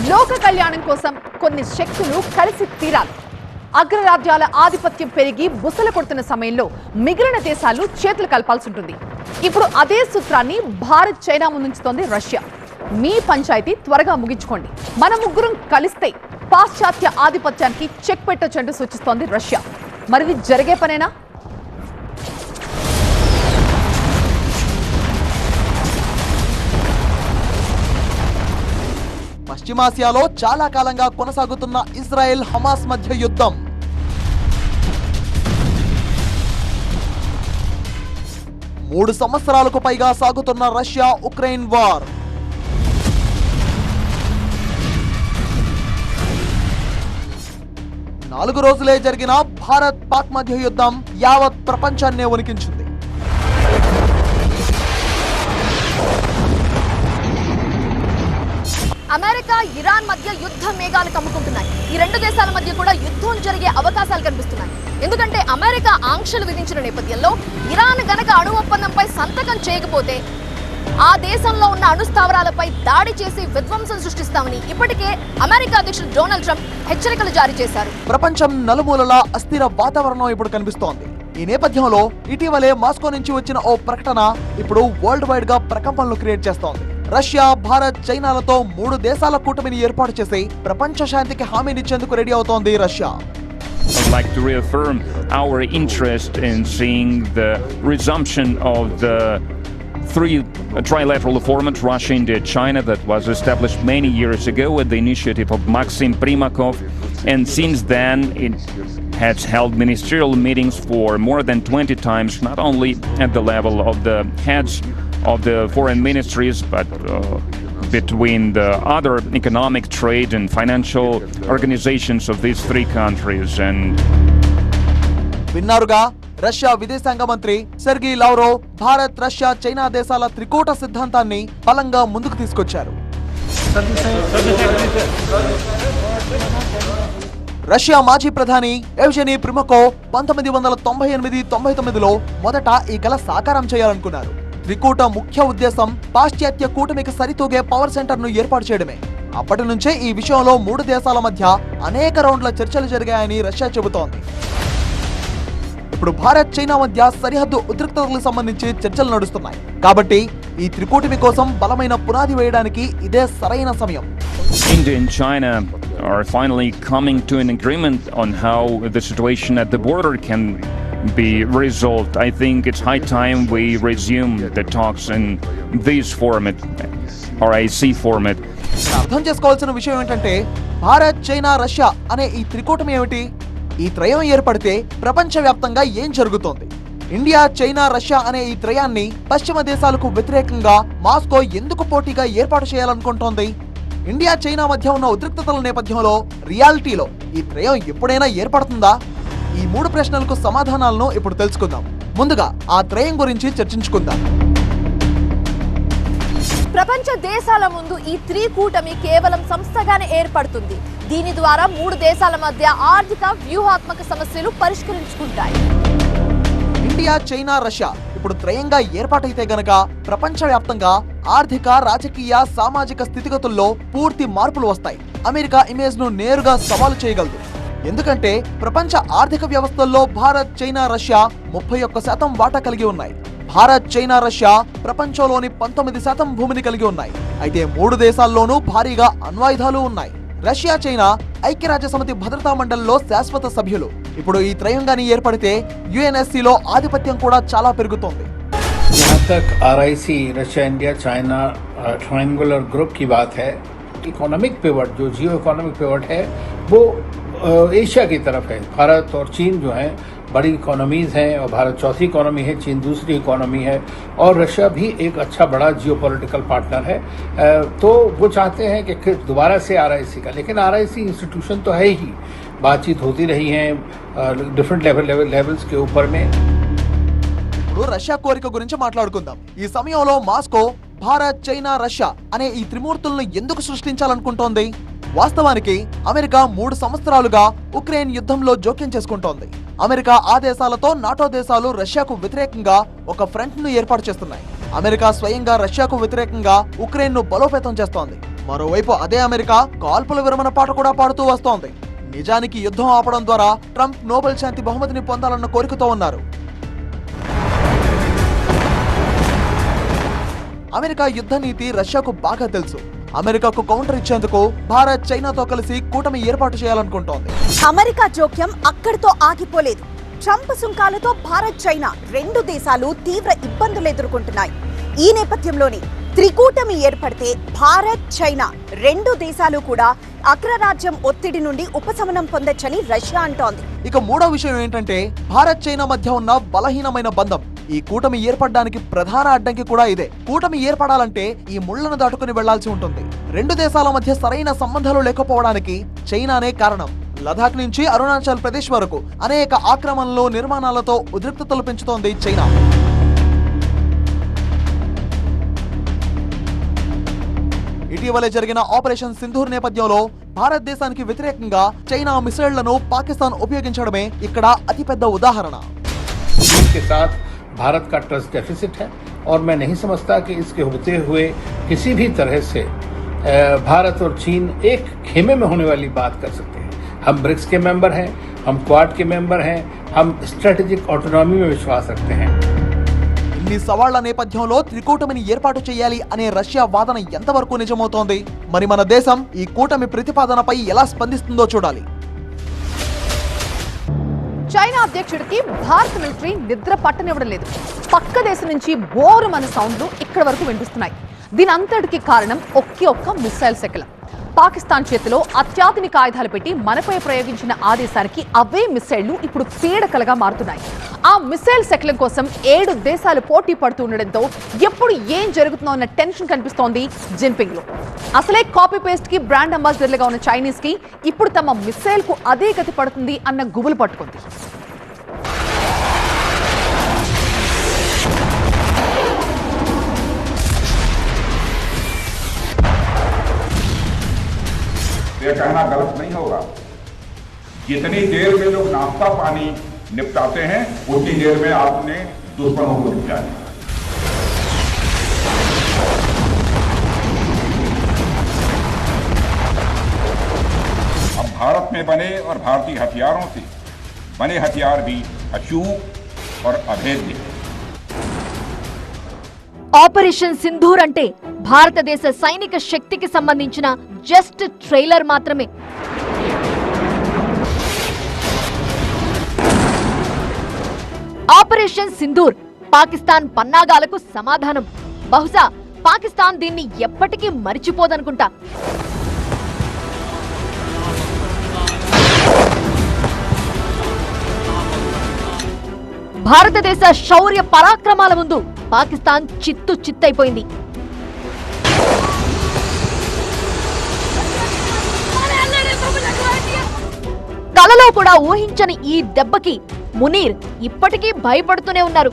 లోక కళ్యాణం కోసం కొన్ని శక్తులు కలిసి తీరాలి. అగ్రరాజ్యాల ఆధిపత్యం పెరిగి బుసలు కొడుతున్న సమయంలో మిగిలిన దేశాలు చేతులు కలపాల్సి ఉంటుంది. ఇప్పుడు అదే సూత్రాన్ని భారత్ చైనా ముందుంచుతోంది రష్యా. మీ పంచాయతీ త్వరగా ముగించుకోండి. మన ముగ్గురం కలిస్తే పాశ్చాత్య ఆధిపత్యానికి చెక్ పెట్టొచ్చంటూ సూచిస్తోంది రష్యా. మరిది జరిగే పనేనా? పశ్చిమాసియాలో చాలా కాలంగా కొనసాగుతున్న ఇజ్రాయెల్ హమాస్ మధ్య యుద్ధం. మూడు సంవత్సరాలకు పైగా సాగుతున్న రష్యా ఉక్రెయిన్ వార్. నాలుగు రోజులే జరిగిన భారత్ పాక్ మధ్య యుద్ధం యావత్ ప్రపంచాన్నే వణికించింది అమెరికా ఇరాన్ మధ్య యుద్ధ మేఘాలు కమ్ముకుంటున్నాయి. ఈ రెండు దేశాల మధ్య కూడా యుద్ధం జరిగే అవకాశాలు కనిపిస్తున్నాయి. ఎందుకంటే అమెరికా ఆంక్షలు విధించిన నేపథ్యంలో ఇరాన్ గనక అణు ఒప్పందంపై సంతకం చేయకపోతే ఆ దేశంలో ఉన్న అణు స్థావరాలపై దాడి చేసి విధ్వంసం సృష్టిస్తామని ఇప్పటికే అమెరికా అధ్యక్షుడు డొనాల్డ్ ట్రంప్ హెచ్చరికలు జారీ చేశారు. ప్రపంచం నలుమూలలా అస్థిర వాతావరణం ఇప్పుడు కనిపిస్తోంది. ఈ నేపథ్యంలో ఇటీవలే మాస్కో నుంచి వచ్చిన ఓ ప్రకటన ఇప్పుడు వరల్డ్ వైడ్గా ప్రకంపనలు క్రియేట్ చేస్తోంది. రష్యా భారత్ చైనాలతో మూడు దేశాల కూటమిని ఏర్పాటు చేసి ప్రపంచ శాంతికి హామీనిచ్చేందుకు రెడీ అవుతోంది Russia I'd like to reaffirm our interest in seeing the resumption of the three trilateral format Russia, India, China that was established many years ago at the initiative of Maxim Primakov. And since then, it has held ministerial meetings for more than 20 times, not only at the level of the heads of the foreign ministries, but uh, between the other economic, trade, and financial organizations of these three countries. And విన్నారుగా? Russia విదేశాంగ మంత్రి Sergey Lavrov Bharat Russia China దేశాల త్రికూట సిద్ధాంతాన్ని బలంగా ముందుకు తీసుకొచ్చారు. Russia మాజీ ప్రధాని ఎవజెనీ ప్రిమకో పంతొమ్మిది వందల తొంభై ఎనిమిది తొంభై తొమ్మిదిలో మొదట ఈ కల సాకారం చేయాలనుకున్నారు. త్రికూట ముఖ్య ఉద్దేశం పాశ్చాత్య కూటమికి సరితూగే పవర్ సెంటర్ను ఏర్పాటు చేయడమే. అప్పటి నుంచే ఈ విషయంలో మూడు దేశాల మధ్య అనేక రౌండ్ల చర్చలు జరిగాయని రష్యా చెబుతోంది. ఇప్పుడు భారత్ చైనా మధ్య సరిహద్దు ఉద్రిక్తతలకు సంబంధించి చర్చలు నడుస్తున్నాయి. కాబట్టి ఈ త్రికూటమి కోసం బలమైన పునాది వేయడానికి ఇదే సరైన సమయం. India and China are finally coming to an agreement on how the situation at the border can be resolved. I think it's high time we resume the talks in this format, or IC format. అర్థం చేసుకోవాల్సిన విషయం ఏంటంటే Bharat China Russia అనే ఈ త్రికూటమి ఏమిటి ఈ త్రయం ఏర్పడితే ప్రపంచవ్యాప్తంగా ఏం జరుగుతోంది ఇండియా చైనా రష్యా అనే ఈ త్రయాన్ని పశ్చిమ దేశాలకు వ్యతిరేకంగా మాస్కో ఎందుకు పోటీగా ఏర్పాటు చేయాలనుకుంటోంది ఇండియా చైనా మధ్య ఉన్న ఉద్రిక్తతల నేపథ్యంలో రియాలిటీలో ఈ త్రయం ఎప్పుడైనా ఏర్పడుతుందా ఈ మూడు ప్రశ్నలకు సమాధానాలను ఇప్పుడు తెలుసుకుందాం. ముందుగా ఆ త్రయం గురించి చర్చించుకుందాం. ప్రపంచ దేశాల ముందు ఈ త్రికూటమి కేవలం సంస్థగానే ఏర్పడుతుంది. దీని ద్వారా మూడు దేశాల మధ్య ఆర్థిక వ్యూహాత్మక సమస్యలు పరిష్కరించుకుంటాయి. ఇండియా చైనా రష్యా ఇప్పుడు త్రయంగా ఏర్పాటైతే గనక ప్రపంచవ్యాప్తంగా ఆర్థిక రాజకీయ సామాజిక స్థితిగతుల్లో పూర్తి మార్పులు వస్తాయి. అమెరికా ఇమేజ్ను నేరుగా సవాలు చేయగలదు. ఎందుకంటే ప్రపంచ ఆర్థిక వ్యవస్థల్లో భారత్ చైనా రష్యా ముప్పై ఒక్క శాతం వాటా కలిగి ఉన్నాయి భారత్ చైనా రష్యా ప్రపంచంలోని పంతొమ్మిది శాతం భూమిని కలిగి ఉన్నాయి అయితే మూడు దేశాల్లోనూ భారీగా అణ్వాయుధాలు ఉన్నాయి రష్యా చైనా ఐక్యరాజ్య సమితి భద్రతా మండలిలో శాశ్వత సభ్యులు ఇప్పుడు ఈ త్రయంగాని ఏర్పడితే UNSC లో ఆధిపత్యం కూడా చాలా పెరుగుతోంది जहाँ तक R Russia India China triangular group की बात है इकोनॉमिक पिवट जो जियो इकोनॉमिक पिवट है वो अ, एशिया की तरफ है भारत और चीन जो है बड़ी इकोनॉमीज हैं और भारत चौथी इकोनॉमी है चीन दूसरी इकोनॉमी है और रशिया भी एक अच्छा बड़ा जियो पार्टनर है अ, तो वो चाहते हैं कि फिर दोबारा से आर का लेकिन आर इंस्टीट्यूशन तो है ही बातचीत होती रही है डिफरेंट लेवल लेवल लेवल्स के ऊपर में ఇప్పుడు రష్యా కోరిక గురించి మాట్లాడుకుందాం ఈ సమయంలో మాస్కో భారత్ చైనా రష్యా అనే ఈ త్రిమూర్తులను ఎందుకు సృష్టించాలనుకుంటోంది వాస్తవానికి అమెరికా మూడు సంవత్సరాలుగా ఉక్రెయిన్ యుద్ధంలో జోక్యం చేసుకుంటోంది. అమెరికా ఆదేశాలతో నాటో దేశాలు రష్యాకు వ్యతిరేకంగా ఒక ఫ్రంట్ను ఏర్పాటు చేస్తున్నాయి. అమెరికా స్వయంగా రష్యాకు వ్యతిరేకంగా ఉక్రెయిన్ను బలోపేతం చేస్తోంది. మరోవైపు అదే అమెరికా కాల్పుల విరమణ పాట కూడా పాడుతూ వస్తోంది. నిజానికి యుద్ధం ఆపడం ద్వారా ట్రంప్ నోబెల్ శాంతి బహుమతిని పొందాలన్న కోరికతో ఉన్నారు. అమెరికా యుద్ధ నీతి రష్యాకు బాగా తెలుసు. అమెరికాకు కౌంటర్ ఇచ్చేందుకు భారత్ చైనాతో కలిసి కూటమి ఏర్పాటు చేయాలనుకుంటోంది. అమెరికా జోక్యం అక్కడితో ఆగిపోలేదు. ట్రంప్ సుంకాలతో భారత్ చైనా రెండు దేశాలు తీవ్ర ఇబ్బందులు ఎదుర్కొంటున్నాయి. ఈ నేపథ్యంలోనే త్రికూటమి ఏర్పడితే భారత్ చైనా రెండు దేశాలు కూడా అగ్రరాజ్యం ఒత్తిడి నుండి ఉపశమనం పొందొచ్చని రష్యా అంటోంది. ఇక మూడో విషయం ఏంటంటే భారత్ చైనా మధ్య ఉన్న బలహీనమైన బంధం ఈ కూటమి ఏర్పడడానికి ప్రధాన అడ్డంకి కూడా ఇదే. కూటమి ఏర్పడాలంటే ఈ ముళ్ళను దాటుకుని వెళ్ళాల్సి ఉంటుంది. రెండు దేశాల మధ్య సరైన సంబంధాలు లేకపోవడానికి చైనానే కారణం. లదాఖ్ నుంచి అరుణాచల్ ప్రదేశ్ వరకు అనేక ఆక్రమణలు నిర్మాణాలతో ఉద్రిక్తతలు పెంచుతోంది చైనా. ఇటీవలే జరిగిన ఆపరేషన్ సింధూర్ నేపథ్యంలో భారతదేశానికి వ్యతిరేకంగా చైనా మిసైళ్ళను పాకిస్తాన్ ఉపయోగించడమే ఇక్కడ అతిపెద్ద ఉదాహరణ. भारत का ट्रस्ट डेफिसिट है और मैं नहीं समझता कि इसके होते हुए किसी भी तरह से अ, भारत और चीन एक खेमे में होने वाली बात कर सकते हैं हम ब्रिक्स के मेंबर हैं हम क्वाड के मेंबर हैं हम स्ट्रेटेजिक ऑटोनॉमी में विश्वास रखते हैं ఇన్ని సవాళ్ల నేపథ్యంలో త్రికూటమిని ఏర్పాటు చేయాలి అనే రష్యా వాదన ఎంతవరకు నిజమవుతోంది మరి మన దేశం ఈ కూటమి ప్రతిపాదనపై ఎలా స్పందిస్తుందో చూడాలి చైనా అధ్యక్షుడికి భారత మిలిటరీ నిద్ర పట్టనివ్వడం లేదు. పక్క దేశం నుంచి బోరు మన సౌండ్లు ఇక్కడ వరకు వినిపిస్తున్నాయి. దీని అంతటికి కారణం ఒకే ఒక్క మిసైల్ శకలం పాకిస్తాన్ చేతిలో అత్యాధునిక ఆయుధాలు పెట్టి మనపై ప్రయోగించిన ఆదేశానికి అవే మిసైళ్ళు ఇప్పుడు పీడకలుగా మారుతున్నాయి. ఆ మిసైల్ శకలం కోసం ఏడు దేశాలు పోటీ పడుతూ ఉండడంతో ఎప్పుడు ఏం జరుగుతుందో అన్న టెన్షన్ కనిపిస్తోంది జిన్పింగ్లో అసలే కాపీ పేస్ట్కి బ్రాండ్ అంబాసిడర్లుగా ఉన్న చైనీస్కి ఇప్పుడు తమ మిసైల్కు అదే గతి పడుతుంది అన్న గుబులు పట్టుకుంది. ये कहना गलत नहीं होगा। जितनी देर में लोग नाश्ता पानी निपटाते हैं, उतनी देर में आपने दुश्मनों को निपटाया अब भारत में बने और भारतीय हथियारों से, बने हथियार भी अचूक और अभेद्य। हैं ఆపరేషన్ సింధూర్ అంటే భారతదేశ సైనిక శక్తికి సంబంధించిన జస్ట్ ట్రైలర్ మాత్రమే. ఆపరేషన్ సింధూర్ పాకిస్తాన్ పన్నాగాలకు సమాధానం. బహుశా పాకిస్తాన్ దీన్ని ఎప్పటికీ మరిచిపోదనుకుంటా. భారతదేశ శౌర్య పరాక్రమాల ముందు పాకిస్తాన్ చిత్తు చిత్తైపోయింది. కలలో కూడా ఊహించని ఈ దెబ్బకి మునీర్ ఇప్పటికీ భయపడుతూనే ఉన్నారు.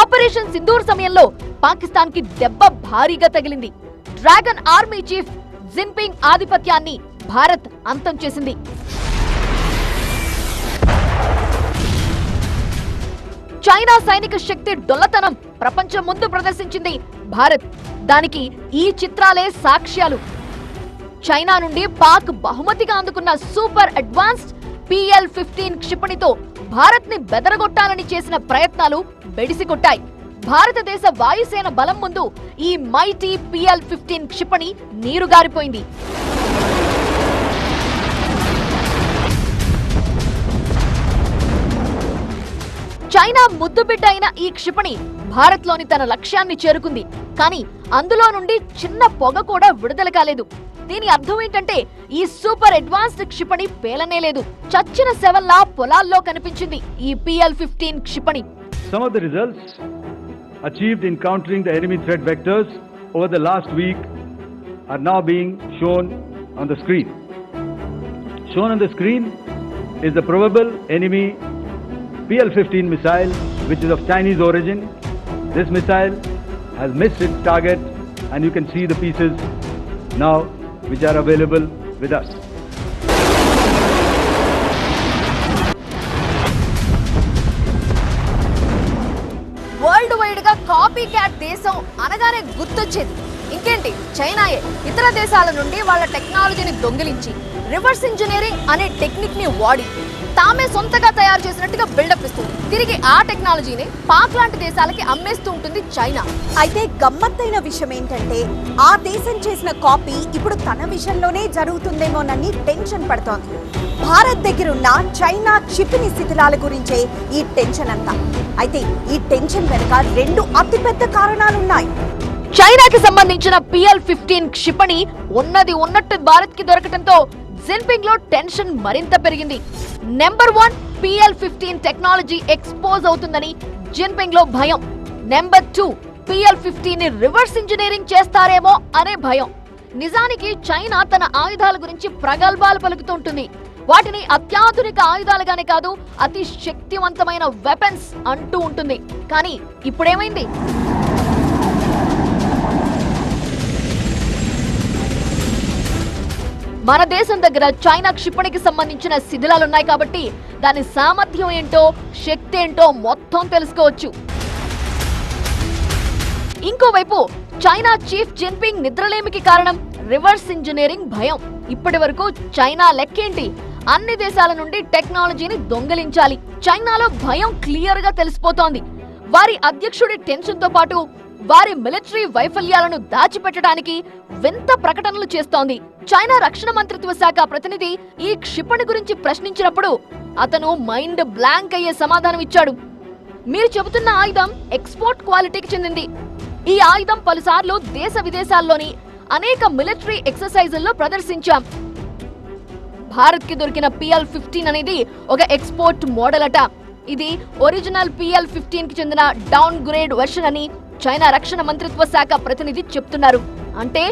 ఆపరేషన్ సింధూర్ సమయంలో పాకిస్తాన్కి దెబ్బ భారీగా తగిలింది. డ్రాగన్ ఆర్మీ చీఫ్ జిన్పింగ్ ఆధిపత్యాన్ని భారత్ అంతం చేసింది. చైనా సైనిక శక్తి డొల్లతనం ప్రపంచం ముందు ప్రదర్శించింది భారత్. దానికి ఈ చిత్రాలే సాక్ష్యాలు. చైనా నుండి పాక్ బహుమతిగా అందుకున్న సూపర్ అడ్వాన్స్డ్ పిఎల్ ఫిఫ్టీన్ క్షిపణితో భారత్ని బెదరగొట్టాలని చేసిన ప్రయత్నాలు బెడిసికొట్టాయి. భారతదేశ వాయుసేన బలం ముందు ఈ మైటీ పిఎల్ ఫిఫ్టీన్ క్షిపణి నీరుగారిపోయింది. చైనా ముద్దుబిడ్డ అయిన ఈ క్షిపణి భారత్లోని తన లక్ష్యాన్ని చేరుకుంది కానీ అందులో నుండి చిన్న పొగ కూడా విడుదల కాలేదు దీని అర్థం ఏంటంటే ఈ సూపర్ అడ్వాన్స్డ్ క్షిపణి పేలనే లేదు చచ్చిన శవల్లా పొలాల్లో కనిపించింది ఈ పిఎల్ ఫిఫ్టీన్ క్షిపణి Some of the results achieved in countering the enemy threat vectors over the last week are now being shown on the screen. Shown on the screen is the probable enemy PL-15 missile, which is of Chinese origin. This missile has missed its target and you can see the pieces now which are available with us. World వైడ్గా copy cat దేశం అనగానే గుర్తొచ్చేది ఇంకేంటి చైనాయే ఇతర దేశాల నుండి వాళ్ళ టెక్నాలజీని దొంగిలించి రివర్స్ ఇంజనీరింగ్ అనే టెక్నిక్ని వాడి తామే సొంతగా తయారు చేసినట్టుగా బిల్డప్ ఇస్తుంది. తిరిగి ఆ టెక్నాలజీని పాక్ లాంటి దేశాలకి అమ్మేస్తూ ఉంటుంది చైనా అయితే గమ్మత్తైన విషయం ఏంటంటే ఆ దేశం చేసిన కాపీ ఇప్పుడు తన విషయంలోనే జరుగుతుందేమోనని టెన్షన్ పడుతోంది. భారత్ దగ్గరున్న చైనా క్షిపణి శిథిలాల గురించే ఈ టెన్షన్ అంతా. అయితే ఈ టెన్షన్ వెనుక రెండు అతిపెద్ద కారణాలున్నాయి. చైనాకి సంబంధించిన పిఎల్ ఫిఫ్టీన్ క్షిపణి ఉన్నది ఉన్నట్టు భారత్కి దొరకటంతో జిన్పింగ్లో టెన్షన్ మరింత పెరిగింది. Number one PL fifteen technology expose అవుతుందని జిన్పింగ్లో భయం. నెంబర్ టూ పిఎల్ ఫిఫ్టీన్ని రివర్స్ ఇంజనీరింగ్ చేస్తారేమో అనే భయం. నిజానికి చైనా తన ఆయుధాల గురించి ప్రగల్భాలు పలుకుతుంటుంది. వాటిని అత్యాధునిక ఆయుధాలుగానే కాదు అతి శక్తివంతమైన వెపన్స్ అంటూ ఉంటుంది. కానీ ఇప్పుడేమైంది? మన దేశం దగ్గర చైనా క్షిపణికి సంబంధించిన శిథిలాలు ఉన్నాయి కాబట్టి దాని సామర్థ్యం ఏంటో శక్తి ఏంటో మొత్తం తెలుసుకోవచ్చు. ఇంకోవైపు చైనా చీఫ్ జిన్పింగ్ నిద్రలేమికి కారణం రివర్స్ ఇంజనీరింగ్ భయం. ఇప్పటి వరకు చైనా లెక్కేంటి? అన్ని దేశాల నుండి టెక్నాలజీని దొంగలించాలి. చైనాలో భయం క్లియర్గా తెలిసిపోతోంది. వారి అధ్యక్షుడి టెన్షన్తో పాటు వారి మిలిటరీ వైఫల్యాలను దాచిపెట్టడానికి వింత ప్రకటనలు చేస్తోంది. చైనా రక్షణ మంత్రిత్వ శాఖ ప్రతినిధి ఈ క్షిపణి గురించి ప్రశ్నించినప్పుడు అతను మైండ్ బ్లాంక్ అయ్యే సమాధానం ఇచ్చాడు. మీరు చెబుతున్న ఆయుధం ఎక్స్పోర్ట్ క్వాలిటీకి చెందింది. ఈ ఆయుధం పలుసార్లు దేశ విదేశాల్లోని అనేక మిలిటరీ ఎక్సర్సైజుల్లో ప్రదర్శించాం. భారత్కి దొరికిన పిఎల్ ఫిఫ్టీన్ అనేది ఒక ఎక్స్పోర్ట్ మోడల్ అట ఇది ఒరిజినల్ పిఎల్ ఫిఫ్టీన్కి చెందిన డౌన్ గ్రేడ్ వెర్షన్ అని చైనా రక్షణ మంత్రిత్వ శాఖ ప్రతినిధి చెప్తున్నారు. అంటే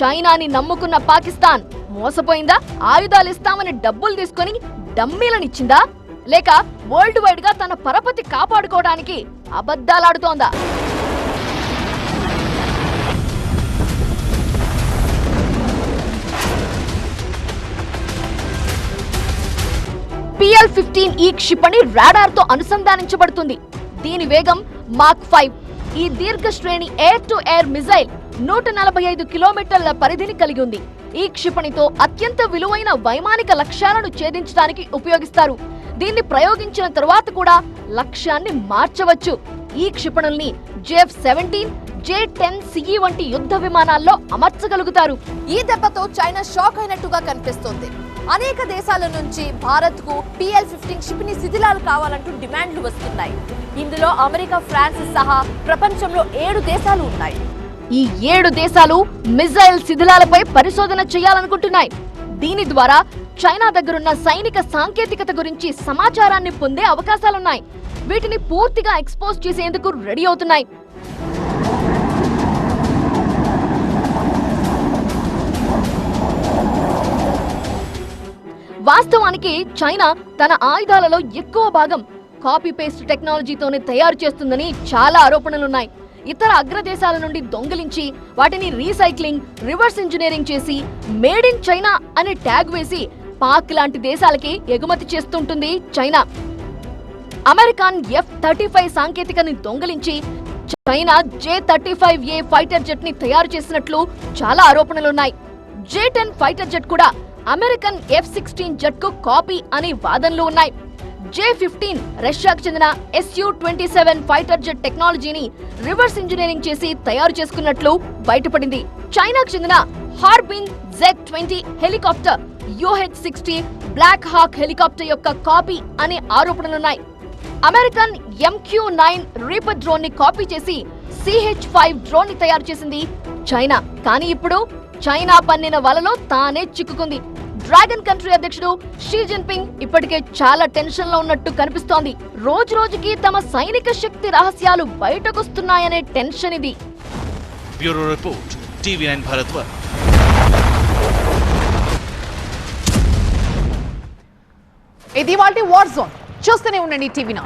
చైనాని నమ్ముకున్న పాకిస్తాన్ మోసపోయిందా? ఆయుధాలు ఇస్తామని డబ్బులు తీసుకొని డమ్మీలనిచ్చిందా? లేక వరల్డ్ వైడ్గా తన పరపతి కాపాడుకోవడానికి అబద్ధాలాడుతోందా? పిఎల్ ఫిఫ్టీన్ ఈ క్షిపణి రాడార్తో అనుసంధానించబడుతుంది. దీని వేగం మాక్ ఫైవ్. ఈ దీర్ఘ శ్రేణి ఎయిర్ టు ఎయిర్ మిజైల్ నూట నలభై ఐదు కిలోమీటర్ల పరిధిని కలిగి ఉంది. ఈ క్షిపణితో అత్యంత విలువైన వైమానిక లక్ష్యాలను ఛేదించడానికి ఉపయోగిస్తారు. దీన్ని ప్రయోగించిన తరువాత కూడా లక్ష్యాన్ని మార్చవచ్చు. ఈ క్షిపణుల్ని JF seventeen J ten CE వంటి యుద్ధ విమానాల్లో అమర్చగలుగుతారు. ఈ దెబ్బతో చైనా షాక్ అయినట్టుగా కనిపిస్తోంది. అనేక దేశాల నుంచి భారత్కు పిఎల్ ఫిఫ్టీన్ క్షిపణి శిథిలాలు కావాలంటూ డిమాండ్లు వస్తున్నాయి. ఇందులో అమెరికా ఫ్రాన్స్ సహా ప్రపంచంలో ఏడు దేశాలు ఉన్నాయి. ఈ ఏడు దేశాలు మిజైల్ శిథిలాలపై పరిశోధన చేయాలనుకుంటున్నాయి. దీని ద్వారా చైనా దగ్గరున్న సైనిక సాంకేతికత గురించి సమాచారాన్ని పొందే అవకాశాలున్నాయి. వీటిని పూర్తిగా ఎక్స్పోజ్ చేసేందుకు రెడీ అవుతున్నాయి. వాస్తవానికి చైనా తన ఆయుధాలలో ఎక్కువ భాగం కాపీ పేస్ట్ టెక్నాలజీతోనే తయారు చేస్తుందని చాలా ఆరోపణలున్నాయి. ఇతర అగ్రదేశాల నుండి దొంగిలించి వాటిని రీసైక్లింగ్ రివర్స్ ఇంజనీరింగ్ చేసి మేడ్ ఇన్ చైనా అనే ట్యాగ్ వేసి పాక్ లాంటి దేశాలకి ఎగుమతి చేస్తుంటుంది China. American F thirty five సాంకేతికని దొంగిలించి China J thirty five A fighter జెట్ని తయారు చేసినట్లు చాలా ఆరోపణలున్నాయి. జే టెన్ ఫైటర్ జెట్ కూడా అమెరికన్ ఎఫ్ సిక్స్టీన్ జట్కు కాపీ అనే వాదనలు ఉన్నాయి. జే ఫిఫ్టీన్ రష్యాకు చెందిన SU twenty seven fighter jet టెక్నాలజీని రివర్స్ ఇంజనీరింగ్ చేసి తయారు చేసుకున్నట్లు బయటపడింది. చైనాకు చెందిన Harbin Z twenty helicopter UH sixty black hawk helicopter యొక్క కాపీ అనే ఆరోపణలున్నాయి. అమెరికన్ ఎంక్యూ నైన్ రీపర్ డ్రోన్ని కాపీ చేసి సిహెచ్ ఫైవ్ డ్రోన్ని తయారు చేసింది చైనా. కానీ ఇప్పుడు చైనా పన్నిన వలలో తానే చిక్కుకుంది. డ్రాగన్ కంట్రీ అధ్యక్షుడు షీ జిన్పింగ్ ఇప్పటికే చాలా టెన్షన్లో ఉన్నట్టు కనిపిస్తోంది. రోజు రోజుకి తమ సైనిక శక్తి రహస్యాలు బయటకొస్తున్నాయనే టెన్షన్ ఇది. Bureau report TV nine Bharat ఇది వాళ్ళ వార్ జోన్ చూస్తూనే ఉండండి టీవీ నా